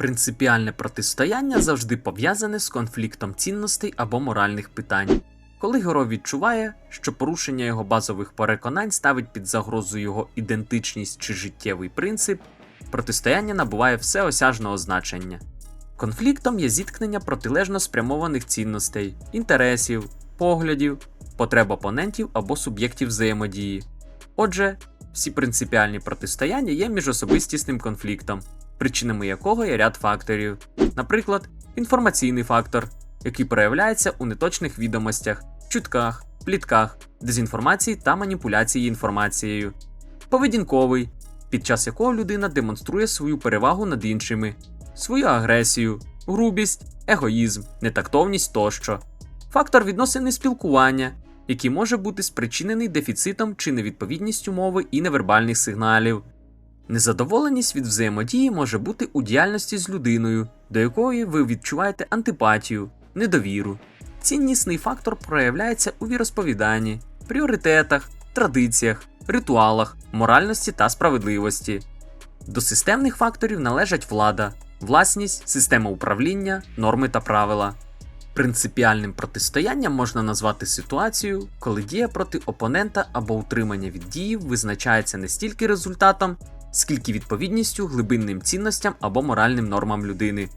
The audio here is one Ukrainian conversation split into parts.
Принципіальне протистояння завжди пов'язане з конфліктом цінностей або моральних питань. Коли герой відчуває, що порушення його базових переконань ставить під загрозу його ідентичність чи життєвий принцип, протистояння набуває всеосяжного значення. Конфліктом є зіткнення протилежно спрямованих цінностей, інтересів, поглядів, потреб опонентів або суб'єктів взаємодії. Отже, всі принципіальні протистояння є міжособистісним конфліктом, причинами якого є ряд факторів, наприклад, інформаційний фактор, який проявляється у неточних відомостях, чутках, плітках, дезінформації та маніпуляції інформацією, поведінковий, під час якого людина демонструє свою перевагу над іншими, свою агресію, грубість, егоїзм, нетактовність тощо, фактор відносини спілкування, який може бути спричинений дефіцитом чи невідповідністю мови і невербальних сигналів. Незадоволеність від взаємодії може бути у діяльності з людиною, до якої ви відчуваєте антипатію, недовіру. Ціннісний фактор проявляється у віросповіданні, пріоритетах, традиціях, ритуалах, моральності та справедливості. До системних факторів належать влада, власність, система управління, норми та правила. Принципіальним протистоянням можна назвати ситуацію, коли дія проти опонента або утримання від дії визначається не стільки результатом, скільки відповідністю глибинним цінностям або моральним нормам людини.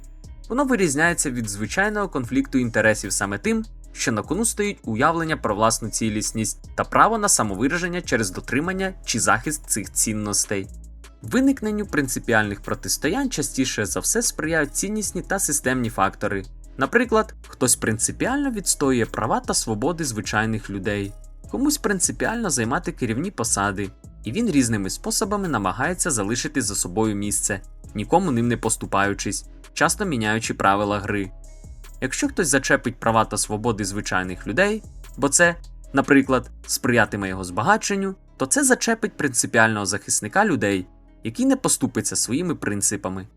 Воно вирізняється від звичайного конфлікту інтересів саме тим, що на кону стоїть уявлення про власну цілісність та право на самовираження через дотримання чи захист цих цінностей. Виникненню принципіальних протистоянь частіше за все сприяють ціннісні та системні фактори. Наприклад, хтось принципіально відстоює права та свободи звичайних людей, комусь принципіально займати керівні посади, і він різними способами намагається залишити за собою місце, нікому ним не поступаючись, часто міняючи правила гри. Якщо хтось зачепить права та свободи звичайних людей, бо це, наприклад, сприятиме його збагаченню, то це зачепить принципіального захисника людей, який не поступиться своїми принципами.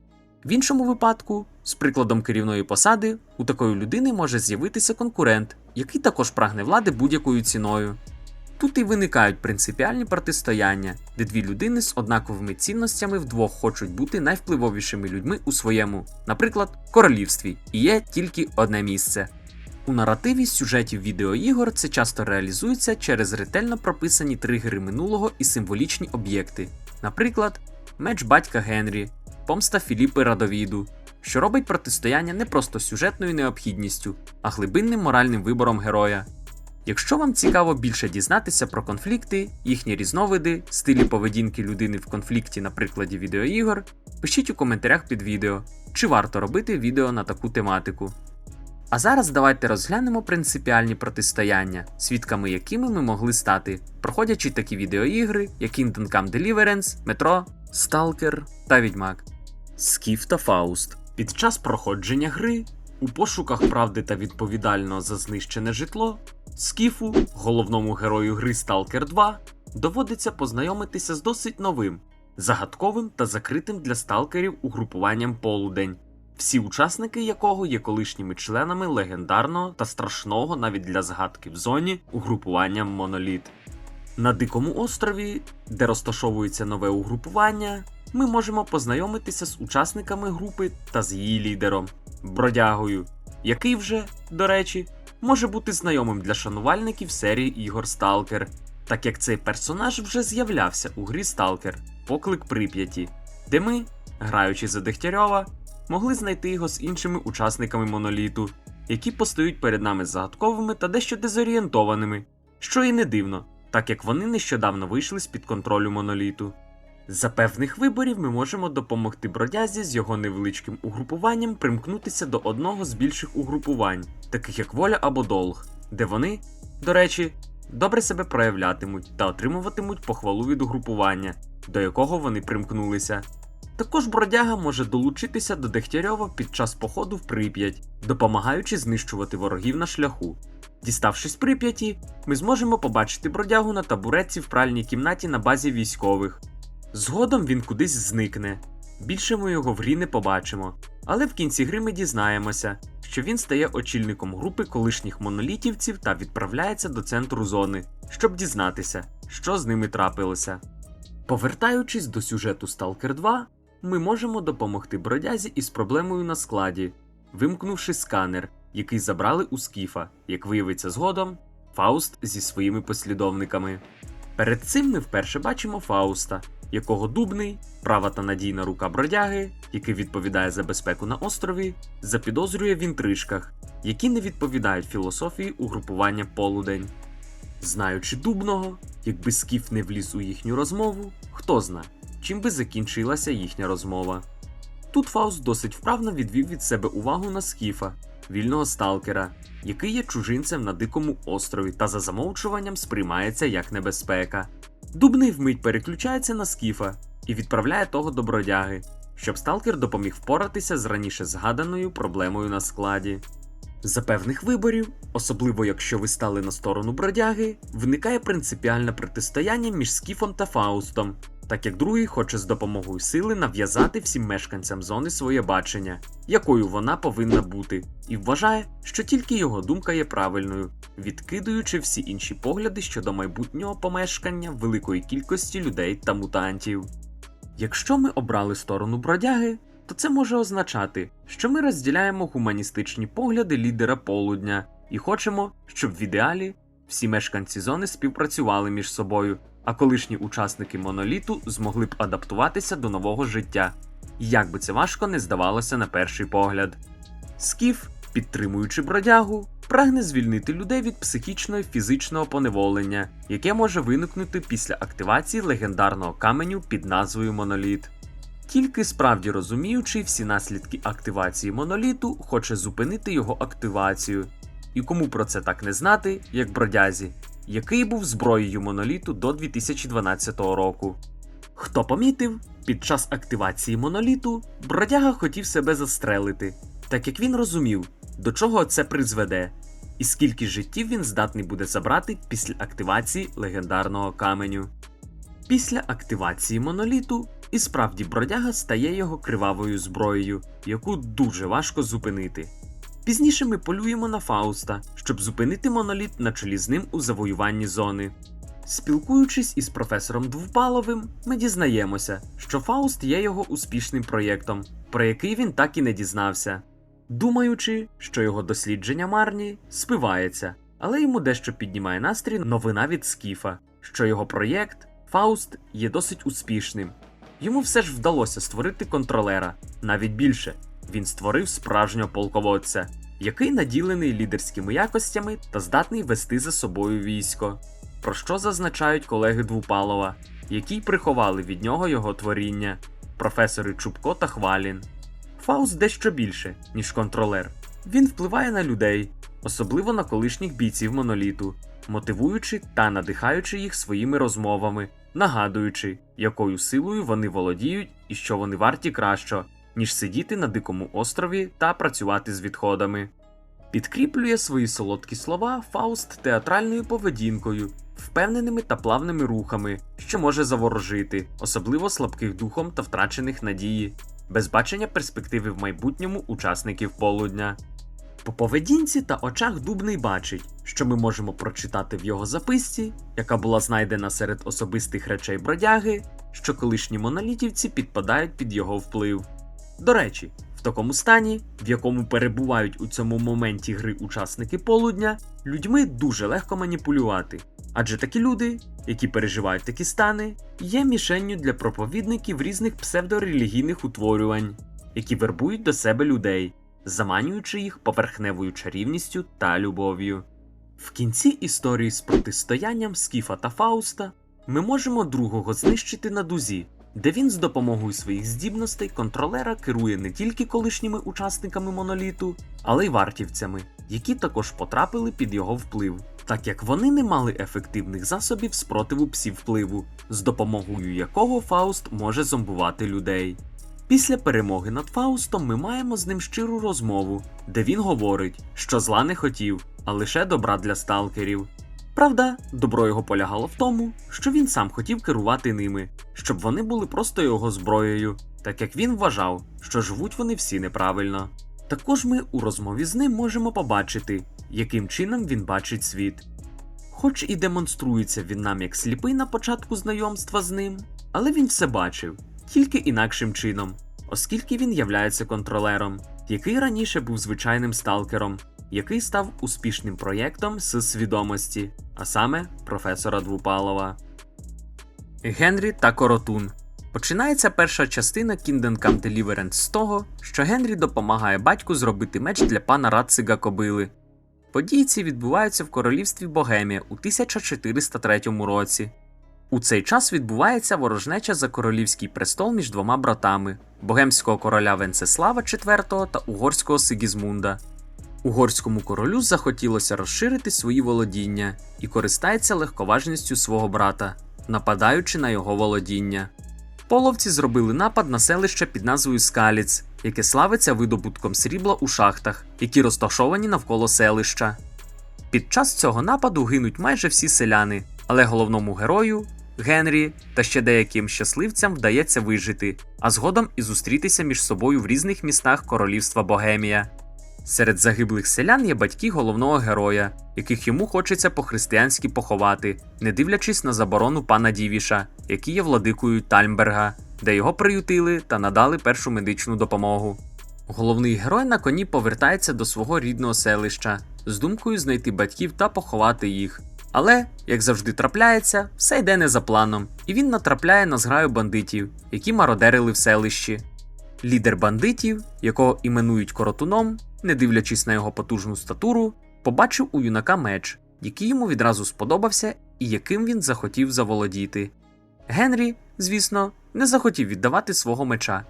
В іншому випадку, з прикладом керівної посади, у такої людини може з'явитися конкурент, який також прагне влади будь-якою ціною. Тут і виникають принципіальні протистояння, де дві людини з однаковими цінностями вдвох хочуть бути найвпливовішими людьми у своєму, наприклад, королівстві, і є тільки одне місце. У наративі сюжетів відеоігор це часто реалізується через ретельно прописані тригери минулого і символічні об'єкти, наприклад, меч батька Генрі, помста Філіпи Радовіду, що робить протистояння не просто сюжетною необхідністю, а глибинним моральним вибором героя. Якщо вам цікаво більше дізнатися про конфлікти, їхні різновиди, стилі поведінки людини в конфлікті на прикладі відеоігор, пишіть у коментарях під відео, чи варто робити відео на таку тематику. А зараз давайте розглянемо принципіальні протистояння, свідками якими ми могли стати, проходячи такі відеоігри, як Kingdom Come Deliverance, Метро, Stalker та Відьмак. Скіф та Фауст. Під час проходження гри, у пошуках правди та відповідального за знищене житло, Скіфу, головному герою гри Stalker 2, доводиться познайомитися з досить новим, загадковим та закритим для сталкерів угрупуванням Полудень, всі учасники якого є колишніми членами легендарного та страшного навіть для згадки в зоні угрупування Моноліт. На Дикому острові, де розташовується нове угрупування, ми можемо познайомитися з учасниками групи та з її лідером Бродягою, який вже, до речі, може бути знайомим для шанувальників серії ігор Stalker, так як цей персонаж вже з'являвся у грі Stalker Поклик Прип'яті, де ми, граючи за Дегтярьова, могли знайти його з іншими учасниками моноліту, які постають перед нами загадковими та дещо дезорієнтованими, що і не дивно, так як вони нещодавно вийшли з під контролю моноліту. За певних виборів ми можемо допомогти бродязі з його невеличким угрупуванням примкнутися до одного з більших угрупувань, таких як воля або долг, де вони, до речі, добре себе проявлятимуть та отримуватимуть похвалу від угрупування, до якого вони примкнулися. Також бродяга може долучитися до Дегтярьова під час походу в Прип'ять, допомагаючи знищувати ворогів на шляху. Діставшись Прип'яті, ми зможемо побачити бродягу на табуретці в пральній кімнаті на базі військових. Згодом він кудись зникне. Більше ми його в грі не побачимо. Але в кінці гри ми дізнаємося, що він стає очільником групи колишніх монолітівців та відправляється до центру зони, щоб дізнатися, що з ними трапилося. Повертаючись до сюжету Stalker 2, ми можемо допомогти бродязі із проблемою на складі, вимкнувши сканер, який забрали у скіфа, як виявиться згодом, Фауст зі своїми послідовниками. Перед цим ми вперше бачимо Фауста, якого дубний, права та надійна рука бродяги, який відповідає за безпеку на острові, запідозрює в інтрижках, які не відповідають філософії угрупування полудень. Знаючи дубного, якби скіф не вліз у їхню розмову, хто зна, чим би закінчилася їхня розмова. Тут Фауст досить вправно відвів від себе увагу на скіфа, вільного сталкера, який є чужинцем на дикому острові та за замовчуванням сприймається як небезпека. Дубний вмить переключається на скіфа і відправляє того до бродяги, щоб сталкер допоміг впоратися з раніше згаданою проблемою на складі. За певних виборів, особливо якщо ви стали на сторону бродяги, виникає принципіальне протистояння між Скіфом та Фаустом, так як другий хоче з допомогою сили нав'язати всім мешканцям зони своє бачення, якою вона повинна бути, і вважає, що тільки його думка є правильною, відкидуючи всі інші погляди щодо майбутнього помешкання великої кількості людей та мутантів. Якщо ми обрали сторону бродяги, то це може означати, що ми розділяємо гуманістичні погляди лідера полудня і хочемо, щоб в ідеалі всі мешканці зони співпрацювали між собою, а колишні учасники моноліту змогли б адаптуватися до нового життя. Як би це важко не здавалося на перший погляд. Скіф, підтримуючи бродягу, прагне звільнити людей від психічного і фізичного поневолення, яке може виникнути після активації легендарного каменю під назвою Моноліт. Тільки справді розуміючи всі наслідки активації моноліту, хоче зупинити його активацію. І кому про це так не знати, як бродязі, який був зброєю моноліту до 2012 року. Хто помітив, під час активації моноліту бродяга хотів себе застрелити, так як він розумів, до чого це призведе, і скільки життів він здатний буде забрати після активації легендарного каменю. Після активації моноліту і справді бродяга стає його кривавою зброєю, яку дуже важко зупинити. Пізніше ми полюємо на Фауста, щоб зупинити моноліт на чолі з ним у завоюванні зони. Спілкуючись із професором Двупаловим, ми дізнаємося, що Фауст є його успішним проєктом, про який він так і не дізнався. Думаючи, що його дослідження марні, спивається, але йому дещо піднімає настрій новина від Скіфа, що його проєкт Фауст є досить успішним. Йому все ж вдалося створити контролера, навіть більше він створив справжнього полководця, який наділений лідерськими якостями та здатний вести за собою військо. Про що зазначають колеги Двупалова, які приховали від нього його творіння, професори Чубко та Хвалін. Фауст дещо більше, ніж контролер. Він впливає на людей, особливо на колишніх бійців моноліту, мотивуючи та надихаючи їх своїми розмовами, нагадуючи, якою силою вони володіють і що вони варті краще, ніж сидіти на дикому острові та працювати з відходами. Підкріплює свої солодкі слова Фауст театральною поведінкою, впевненими та плавними рухами, що може заворожити, особливо слабких духом та втрачених надії, без бачення перспективи в майбутньому учасників полудня. По поведінці та очах Дубний бачить, що ми можемо прочитати в його записці, яка була знайдена серед особистих речей бродяги, що колишні монолітівці підпадають під його вплив. До речі, в такому стані, в якому перебувають у цьому моменті гри учасники полудня, людьми дуже легко маніпулювати. Адже такі люди, які переживають такі стани, є мішенню для проповідників різних псевдорелігійних утворювань, які вербують до себе людей, заманюючи їх поверхневою чарівністю та любов'ю. В кінці історії з протистоянням Скіфа та Фауста ми можемо другого знищити на дузі, де він з допомогою своїх здібностей контролера керує не тільки колишніми учасниками моноліту, але й вартівцями, які також потрапили під його вплив, так як вони не мали ефективних засобів спротиву псів впливу, з допомогою якого Фауст може зомбувати людей. Після перемоги над Фаустом ми маємо з ним щиру розмову, де він говорить, що зла не хотів, а лише добра для сталкерів. Правда, добро його полягало в тому, що він сам хотів керувати ними, щоб вони були просто його зброєю, так як він вважав, що живуть вони всі неправильно. Також ми у розмові з ним можемо побачити, яким чином він бачить світ. Хоч і демонструється він нам як сліпий на початку знайомства з ним, але він все бачив, тільки інакшим чином, оскільки він являється контролером, який раніше був звичайним сталкером, який став успішним проєктом з свідомості, а саме професора Двупалова. Генрі та Коротун. Починається перша частина Kingdom Come Deliverance з того, що Генрі допомагає батьку зробити меч для пана Рацига Кобили. Події ці відбуваються в королівстві Богемія у 1403 році. У цей час відбувається ворожнеча за королівський престол між двома братами богемського короля Венцеслава IV та угорського Сигізмунда. Угорському королю захотілося розширити свої володіння і користається легковажністю свого брата, нападаючи на його володіння. Половці зробили напад на селище під назвою Скаліц, яке славиться видобутком срібла у шахтах, які розташовані навколо селища. Під час цього нападу гинуть майже всі селяни, але головному герою Генрі та ще деяким щасливцям вдається вижити, а згодом і зустрітися між собою в різних містах королівства Богемія. Серед загиблих селян є батьки головного героя, яких йому хочеться по-християнськи поховати, не дивлячись на заборону пана Дівіша, який є владикою Тальмберга, де його приютили та надали першу медичну допомогу. Головний герой на коні повертається до свого рідного селища з думкою знайти батьків та поховати їх. Але, як завжди трапляється, все йде не за планом, і він натрапляє на зграю бандитів, які мародерили в селищі. Лідер бандитів, якого іменують коротуном, не дивлячись на його потужну статуру, побачив у юнака меч, який йому відразу сподобався і яким він захотів заволодіти. Генрі, звісно, не захотів віддавати свого меча,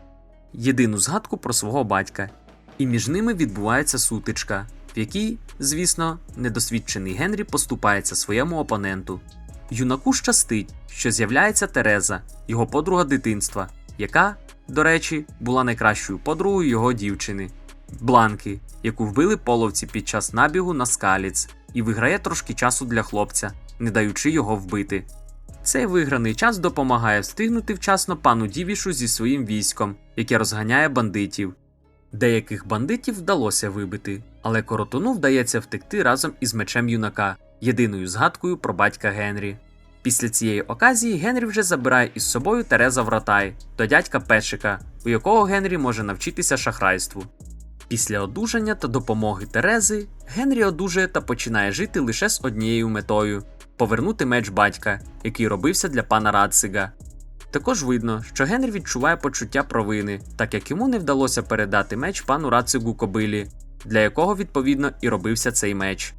єдину згадку про свого батька, і між ними відбувається сутичка, в якій, звісно, недосвідчений Генрі поступається своєму опоненту. Юнаку щастить, що з'являється Тереза, його подруга дитинства, яка, до речі, була найкращою подругою його дівчини. Бланки, яку вбили половці під час набігу на скаліц, і виграє трошки часу для хлопця, не даючи його вбити. Цей виграний час допомагає встигнути вчасно пану Дівішу зі своїм військом, яке розганяє бандитів. Деяких бандитів вдалося вибити, але коротуну вдається втекти разом із мечем юнака, єдиною згадкою про батька Генрі. Після цієї оказії Генрі вже забирає із собою Тереза Вратай до дядька Пешика, у якого Генрі може навчитися шахрайству. Після одужання та допомоги Терези Генрі одужує та починає жити лише з однією метою повернути меч батька, який робився для пана Рацига. Також видно, що Генрі відчуває почуття провини, так як йому не вдалося передати меч пану Рацигу Кобилі, для якого відповідно і робився цей меч.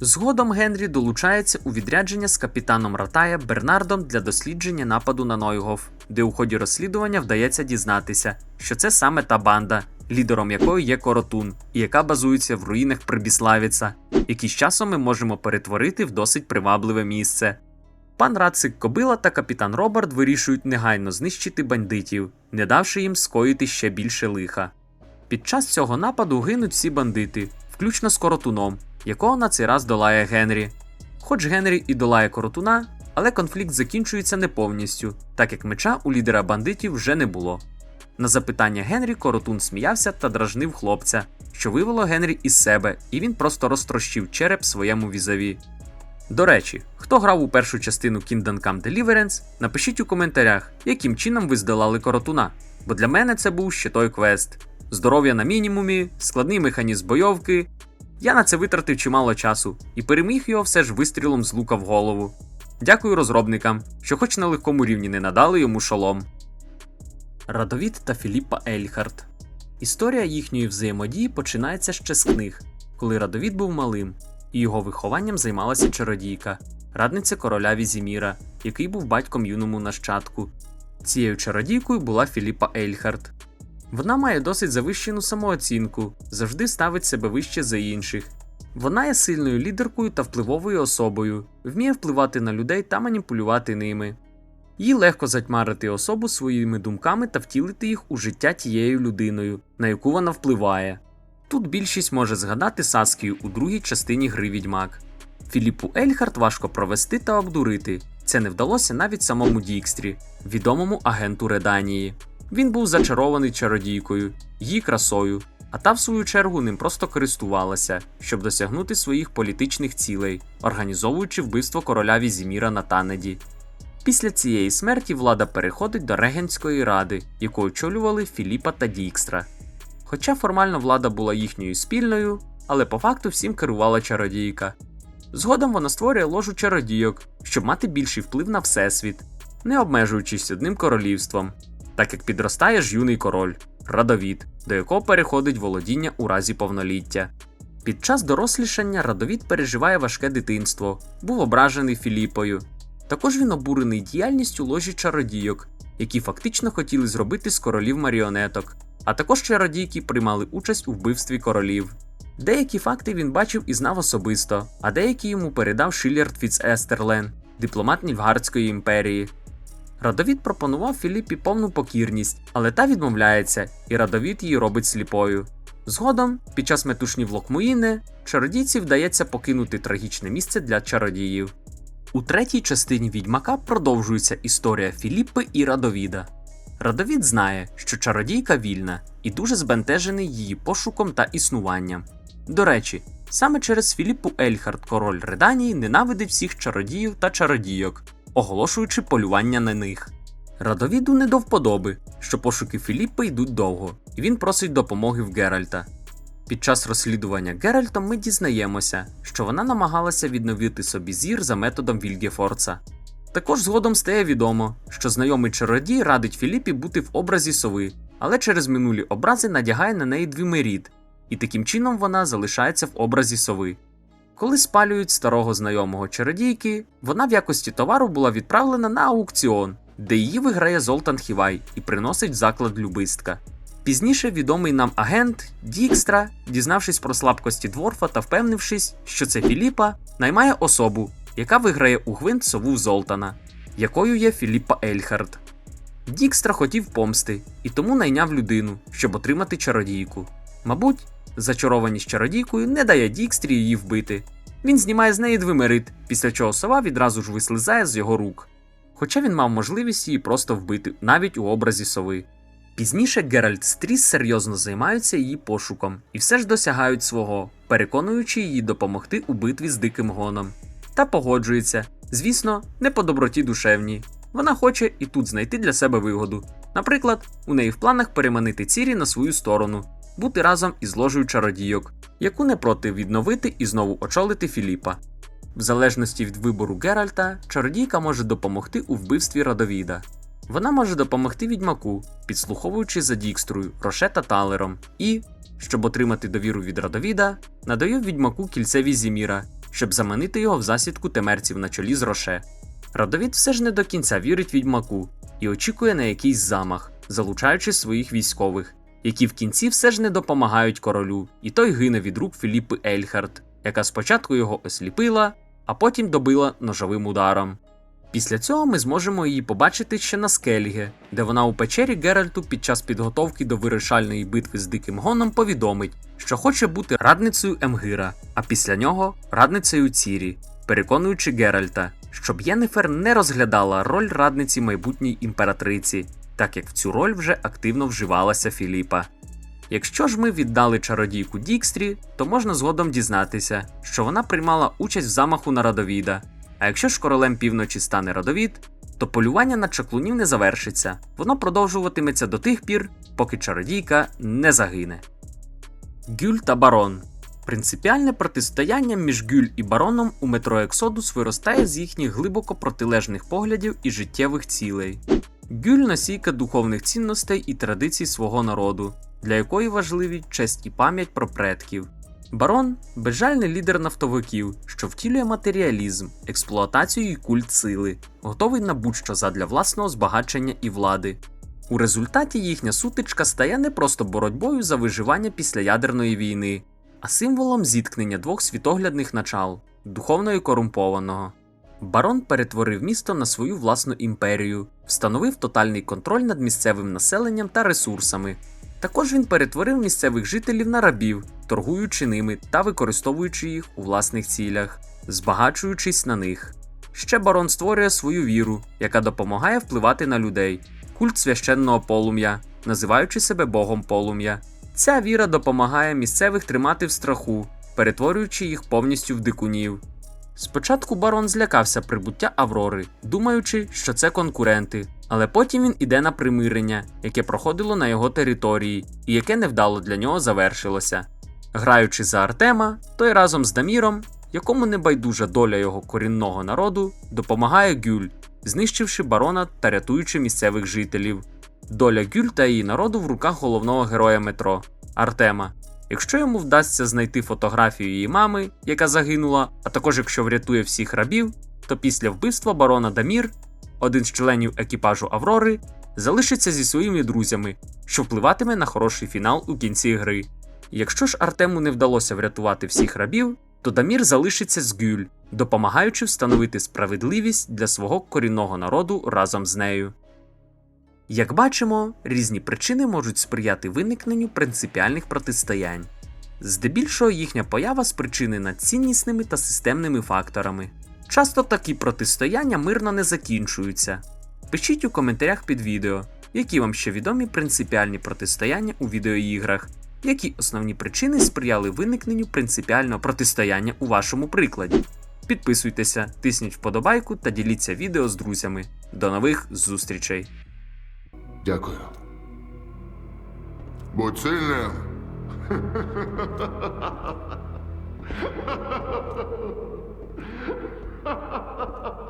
Згодом Генрі долучається у відрядження з капітаном Ратая Бернардом для дослідження нападу на Нойгов, де у ході розслідування вдається дізнатися, що це саме та банда, лідером якої є Коротун, і яка базується в руїнах Прибіславіца, які з часом ми можемо перетворити в досить привабливе місце. Пан Рацик Кобила та капітан Роберт вирішують негайно знищити бандитів, не давши їм скоїти ще більше лиха. Під час цього нападу гинуть всі бандити, включно з Коротуном, якого на цей раз долає Генрі. Хоч Генрі і долає Коротуна, але конфлікт закінчується не повністю, так як меча у лідера бандитів вже не було. На запитання Генрі Коротун сміявся та дражнив хлопця, що вивело Генрі із себе, і він просто розтрощив череп своєму візаві. До речі, хто грав у першу частину Kingdom Come Deliverance, напишіть у коментарях, яким чином ви здолали коротуна, бо для мене це був ще той квест. Здоров'я на мінімумі, складний механізм бойовки. Я на це витратив чимало часу і переміг його все ж вистрілом з лука в голову. Дякую розробникам, що хоч на легкому рівні не надали йому шолом. Радовід та Філіппа Ельхард. Історія їхньої взаємодії починається ще з книг, коли Радовід був малим, і його вихованням займалася чародійка, радниця короля Візіміра, який був батьком юному нащадку. Цією чародійкою була Філіппа Ельхард. Вона має досить завищену самооцінку, завжди ставить себе вище за інших. Вона є сильною лідеркою та впливовою особою, вміє впливати на людей та маніпулювати ними. Їй легко затьмарити особу своїми думками та втілити їх у життя тією людиною, на яку вона впливає. Тут більшість може згадати Саскію у другій частині гри Відьмак. Філіппу Ельхард важко провести та обдурити. Це не вдалося навіть самому Дікстрі, відомому агенту Реданії. Він був зачарований чародійкою, її красою, а та, в свою чергу, ним просто користувалася, щоб досягнути своїх політичних цілей, організовуючи вбивство короля Візіміра на Танеді. Після цієї смерті влада переходить до регенської ради, яку очолювали Філіпа та Дікстра. Хоча формально влада була їхньою спільною, але по факту всім керувала чародійка. Згодом вона створює ложу чародійок, щоб мати більший вплив на всесвіт, не обмежуючись одним королівством, так як підростає ж юний король Радовід, до якого переходить володіння у разі повноліття. Під час дорослішання Радовід переживає важке дитинство, був ображений Філіпою. Також він обурений діяльністю ложі чародійок, які фактично хотіли зробити з королів маріонеток, а також чародійки приймали участь у вбивстві королів. Деякі факти він бачив і знав особисто, а деякі йому передав Шиллярд Фіцестерлен, дипломат Нільфгардської імперії. Радовід пропонував Філіппі повну покірність, але та відмовляється, і Радовід її робить сліпою. Згодом, під час метушні в Локмуїне, чародійці вдається покинути трагічне місце для чародіїв. У третій частині відьмака продовжується історія Філіппи і Радовіда. Радовід знає, що чародійка вільна і дуже збентежений її пошуком та існуванням. До речі, саме через Філіппу Ельхард, король Реданії, ненавидить всіх чародіїв та чародійок, оголошуючи полювання на них. Радовіду не до вподоби, що пошуки Філіппи йдуть довго, і він просить допомоги в Геральта. Під час розслідування Геральтом ми дізнаємося, що вона намагалася відновити собі зір за методом Вільгефорца. Також згодом стає відомо, що знайомий чародій радить Філіппі бути в образі сови, але через минулі образи надягає на неї двімерід, і таким чином вона залишається в образі сови. Коли спалюють старого знайомого чародійки, вона в якості товару була відправлена на аукціон, де її виграє Золтан Хівай і приносить заклад любистка. Пізніше відомий нам агент Дікстра, дізнавшись про слабкості дворфа та впевнившись, що це Філіпа, наймає особу, яка виграє у гвинт сову Золтана, якою є Філіппа Ельхард. Дікстра хотів помсти і тому найняв людину, щоб отримати чародійку. Мабуть, зачарованість чародійкою не дає Дікстрі її вбити. Він знімає з неї двимерит, після чого сова відразу ж вислизає з його рук. Хоча він мав можливість її просто вбити навіть у образі сови. Пізніше Геральт Стріс серйозно займаються її пошуком і все ж досягають свого, переконуючи її допомогти у битві з диким гоном. Та погоджується, звісно, не по доброті душевній. Вона хоче і тут знайти для себе вигоду. Наприклад, у неї в планах переманити Цірі на свою сторону, бути разом із ложею чародійок, яку не проти відновити і знову очолити Філіпа. В залежності від вибору Геральта, чародійка може допомогти у вбивстві Радовіда. Вона може допомогти відьмаку, підслуховуючи за Дікстрою, Роше та Талером, і, щоб отримати довіру від Радовіда, надає відьмаку кільце Візіміра, щоб заманити його в засідку темерців на чолі з Роше. Радовід все ж не до кінця вірить відьмаку і очікує на якийсь замах, залучаючи своїх військових, які в кінці все ж не допомагають королю, і той гине від рук Філіппи Ельхард, яка спочатку його осліпила, а потім добила ножовим ударом. Після цього ми зможемо її побачити ще на Скельге, де вона у печері Геральту під час підготовки до вирішальної битви з Диким Гоном повідомить, що хоче бути радницею Емгира, а після нього радницею Цірі, переконуючи Геральта, щоб Єнефер не розглядала роль радниці майбутньої імператриці, так як в цю роль вже активно вживалася Філіпа. Якщо ж ми віддали чародійку Дікстрі, то можна згодом дізнатися, що вона приймала участь в замаху на Радовіда. А якщо ж королем півночі стане Радовід, то полювання на чаклунів не завершиться, воно продовжуватиметься до тих пір, поки чародійка не загине. Гюль та барон. Принципіальне протистояння між Гюль і бароном у метро Ексодус виростає з їхніх глибоко протилежних поглядів і життєвих цілей. Гюль носійка духовних цінностей і традицій свого народу, для якої важливі честь і пам'ять про предків. Барон безжальний лідер нафтовиків, що втілює матеріалізм, експлуатацію і культ сили, готовий на будь-що задля власного збагачення і влади. У результаті їхня сутичка стає не просто боротьбою за виживання після ядерної війни, а символом зіткнення двох світоглядних начал духовно і корумпованого. Барон перетворив місто на свою власну імперію, встановив тотальний контроль над місцевим населенням та ресурсами. Також він перетворив місцевих жителів на рабів, торгуючи ними та використовуючи їх у власних цілях, збагачуючись на них. Ще барон створює свою віру, яка допомагає впливати на людей, культ священного полум'я, називаючи себе Богом полум'я. Ця віра допомагає місцевих тримати в страху, перетворюючи їх повністю в дикунів. Спочатку барон злякався прибуття Аврори, думаючи, що це конкуренти, але потім він іде на примирення, яке проходило на його території, і яке невдало для нього завершилося. Граючи за Артема, той разом з Даміром, якому не байдужа доля його корінного народу, допомагає Гюль, знищивши барона та рятуючи місцевих жителів. Доля Гюль та її народу в руках головного героя метро Артема. Якщо йому вдасться знайти фотографію її мами, яка загинула, а також якщо врятує всіх рабів, то після вбивства барона Дамір, один з членів екіпажу Аврори, залишиться зі своїми друзями, що впливатиме на хороший фінал у кінці гри. Якщо ж Артему не вдалося врятувати всіх рабів, то Дамір залишиться з Гюль, допомагаючи встановити справедливість для свого корінного народу разом з нею. Як бачимо, різні причини можуть сприяти виникненню принципіальних протистоянь. Здебільшого їхня поява спричинена ціннісними та системними факторами. Часто такі протистояння мирно не закінчуються. Пишіть у коментарях під відео, які вам ще відомі принципіальні протистояння у відеоіграх, які основні причини сприяли виникненню принципіального протистояння у вашому прикладі. Підписуйтеся, тисніть вподобайку та діліться відео з друзями. До нових зустрічей! Дякую. Будь сильним.